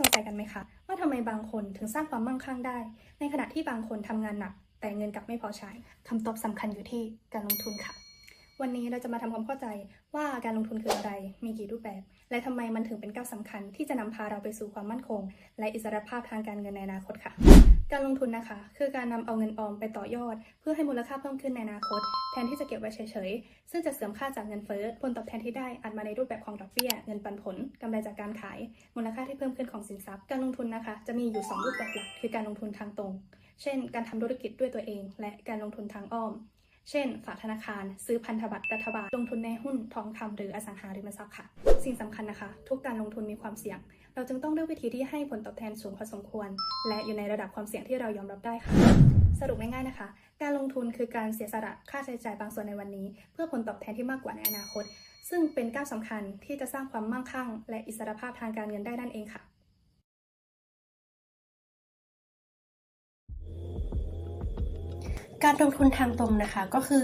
สงสัยกันไหมคะ ว่าทำไมบางคนถึงสร้างความมั่งคั่งได้ ในขณะที่บางคนทำงานหนัก แต่เงินกลับไม่พอใช้คำตอบสำคัญอยู่ที่การลงทุนค่ะ วันนี้เราจะมาทำความเข้าใจว่าการลงทุนคืออะไร มีกี่รูปแบบ และทำไมมันถึงเป็นก้าวสำคัญที่จะนำพาเราไปสู่ความมั่นคง และอิสรภาพทางการเงินในอนาคตค่ะ การลงทุนนะคะ คือการนำเอาเงินออมไปต่อยอด เพื่อให้มูลค่าเพิ่มขึ้นในอนาคต แทนที่จะเก็บไว้เฉยๆ ซึ่งจะเสื่อมค่าจากเงินเฟ้อผลตอบแทนที่ได้อาจมาในรูปแบบของดอกเบี้ย เงินปันผลกำไรจากการขาย มูลค่าที่เพิ่มขึ้นของสินทรัพย์ การลงทุนนะคะ จะมีอยู่ 2 รูปแบบหลักคือการลงทุนทางตรง เช่น การทำธุรกิจด้วยตัวเอง และการลงทุนทางอ้อม เช่น ฝากธนาคาร ซื้อพันธบัตรรัฐบาล ลงทุนในหุ้นทองคำหรืออสังหาริมทรัพย์ค่ะ สิ่งสำคัญนะคะ ทุกการลงทุนมีความเสี่ยง เราจึงต้องเลือกวิธีที่ให้ผลตอบแทนสูงพอสมควร และอยู่ในระดับความเสี่ยงที่เรายอมรับได้ค่ะ สรุปง่ายๆนะคะ การลงทุนคือการเสียสละค่าใช้จ่ายบางส่วนในวันนี้ เพื่อผลตอบแทนที่มากกว่าในอนาคต ซึ่งเป็นก้าวสำคัญที่จะสร้างความมั่งคั่ง และอิสรภาพทางการเงินได้นั่นเองค่ะ การลงทุนทางตรงนะคะก็คือ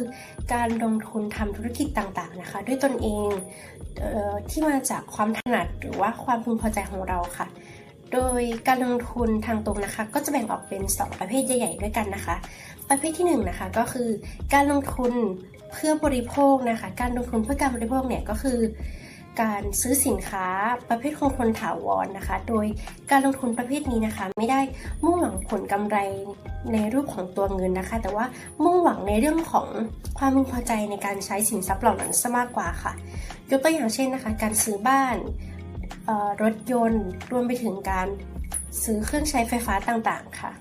การลงทุนทำธุรกิจต่างๆนะคะ ด้วยตนเองเออที่มาจากความถนัดหรือว่าความพึงพอใจของเราค่ะ โดยการลงทุนทางตรงนะคะ ก็จะแบ่งออกเป็น 2 ประเภทใหญ่ๆด้วยกันนะคะ ประเภทที่1นงนะคะก็คือการลงทุนเพื่อบริโภคนะคะ การลงทุนเพื่อการบริโภคเนี่ยก็คือ การซื้อสินค้าประเภทคงทนถาวรนะคะ โดยการลงทุนประเภทนี้นะคะ ไม่ได้มุ่งหวังผลกำไรในรูปของตัวเงินนะคะ แต่ว่ามุ่งหวังในเรื่องของความพึงพอใจในการใช้สินทรัพย์เหล่านั้นซะมากกว่าค่ะยกตัวอย่างเช่นนะคะ การซื้อบ้านรถยนต์รวมไปถึงการซื้อเครื่องใช้ไฟฟ้าต่างๆค่ะ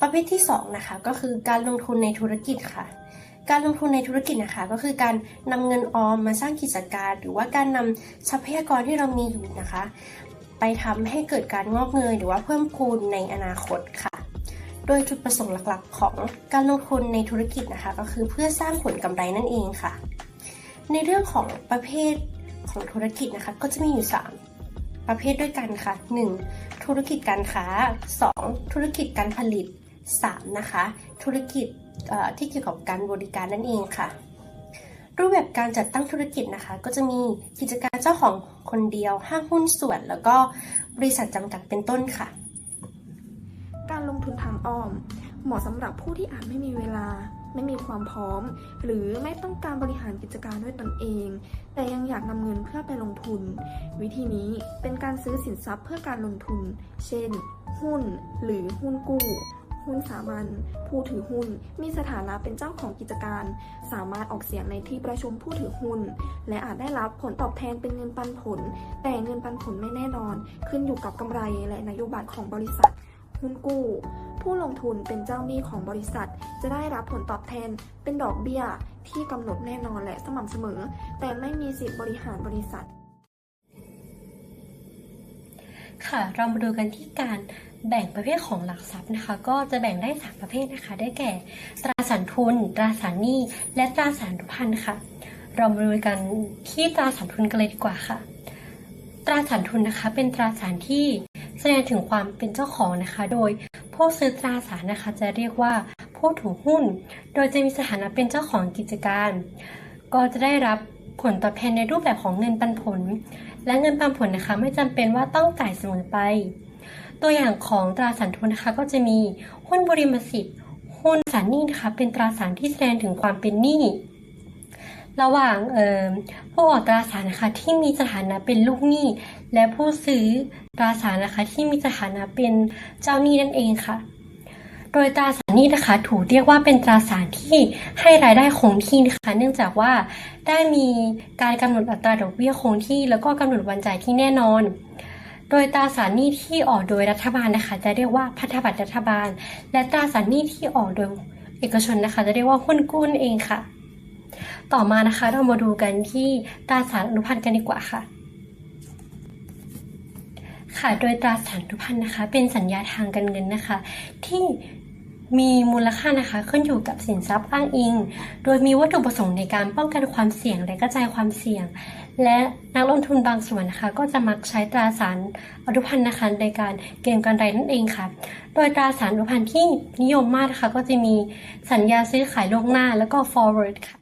ประเภทที่2นะคะก็คือการลงทุนในธุรกิจค่ะ การลงทุนในธุรกิจนะคะก็คือการนำเงินออมมาสร้างกิจการ หรือว่าการนำทรัพยากรที่เรามีอยู่นะคะ ไปทำให้เกิดการงอกเงยหรือว่าเพิ่มพูนในอนาคตค่ะ โดยจุดประสงค์หลักๆ ของการลงทุนในธุรกิจนะคะ ก็คือเพื่อสร้างผลกำไรนั่นเองค่ะ ในเรื่องของประเภทของธุรกิจนะคะก็จะมีอยู่ 3 ประเภทด้วยกันค่ะ 1. ธุรกิจการค้า 2. ธุรกิจการผลิต 3. นะคะ ธุรกิจที่เกี่ยวกับการบริการนั่นเองค่ะ รูปแบบการจัดตั้งธุรกิจนะคะ ก็จะมีกิจการเจ้าของคนเดียว ห้างหุ้นส่วน แล้วก็บริษัทจำกัดเป็นต้นค่ะ การลงทุนทางอ้อม เหมาะสำหรับผู้ที่อาจไม่มีเวลา ไม่มีความพร้อม หรือไม่ต้องการบริหารกิจการด้วยตนเอง แต่ยังอยากนำเงินเพื่อไปลงทุน วิธีนี้เป็นการซื้อสินทรัพย์เพื่อการลงทุน เช่น หุ้นหรือหุ้นกู้ หุ้นสามัญผู้ถือหุ้น มีสถานะเป็นเจ้าของกิจการ สามารถออกเสียงในที่ประชุมผู้ถือหุ้น และอาจได้รับผลตอบแทนเป็นเงินปันผล แต่เงินปันผลไม่แน่นอน ขึ้นอยู่กับกำไรและนโยบายของบริษัทหุ้นกู้ ผู้ลงทุนเป็นเจ้าหนี้ของบริษัท จะได้รับผลตอบแทนเป็นดอกเบี้ย ที่กำหนดแน่นอนและสม่ำเสมอ แต่ไม่มีสิทธิบริหารบริษัท ค่ะ เรามาดูกันที่การแบ่งประเภทของหลักทรัพย์นะคะ ก็จะแบ่งได้ 3 ประเภทนะคะ ได้แก่ ตราสารทุน ตราสารหนี้ และตราสารพันธ์ค่ะ เรามาดูกันที่ตราสารทุนกันเลยดีกว่าค่ะ ตราสารทุนนะคะ เป็นตราสารที่แสดงถึงความเป็นเจ้าของนะคะ โดยผู้ซื้อตราสารนะคะ จะเรียกว่าผู้ถือหุ้น โดยจะมีสถานะเป็นเจ้าของกิจการ ก็จะได้รับ ผลตอบแทนในรูปแบบของเงินปันผล และเงินปันผลนะคะไม่จำเป็นว่าต้องจ่ายเสมอไป ตัวอย่างของตราสารทุนนะคะก็จะมีหุ้นบริมสิทธิ์หุ้นสารหนี้นะคะเป็นตราสารที่แสดงถึงความเป็นหนี้ระหว่างผู้ออกตราสารนะคะที่มีสถานะเป็นลูกหนี้ และผู้ซื้อตราสารนะคะที่มีสถานะเป็นเจ้าหนี้นั่นเองค่ะ โดยตราสารนี้นะคะถูกเรียกว่าเป็นตราสารที่ให้รายได้คงที่นะคะ เนื่องจากว่าได้มีการกำหนดอัตราดอกเบี้ยคงที่ แล้วก็กำหนดวันจ่ายที่แน่นอน โดยตราสารหนี้ที่ออกโดยรัฐบาลนะคะ จะเรียกว่าพันธบัตรรัฐบาล และตราสารหนี้ที่ออกโดยเอกชนนะคะ จะเรียกว่าหุ้นกู้นเองค่ะ ต่อมานะคะเรามาดูกันที่ตราสารอนุพันธ์กันดีกว่าค่ะค่ะ โดยตราสารอนุพันธ์นะคะ เป็นสัญญาทางการเงินนะคะ ที่ มีมูลค่านะคะขึ้นอยู่กับสินทรัพย์อ้างอิง โดยมีวัตถุประสงค์ในการป้องกันความเสี่ยงและกระจายความเสี่ยง และนักลงทุนบางส่วนนะคะ ก็จะมักใช้ตราสารอนุพันธ์นะคะในการเก็งกำไรนั่นเองค่ะ โดยตราสารอนุพันธ์ที่นิยมมากนะคะ ก็จะมีสัญญาซื้อขายล่วงหน้าแล้วก็ forward ค่ะ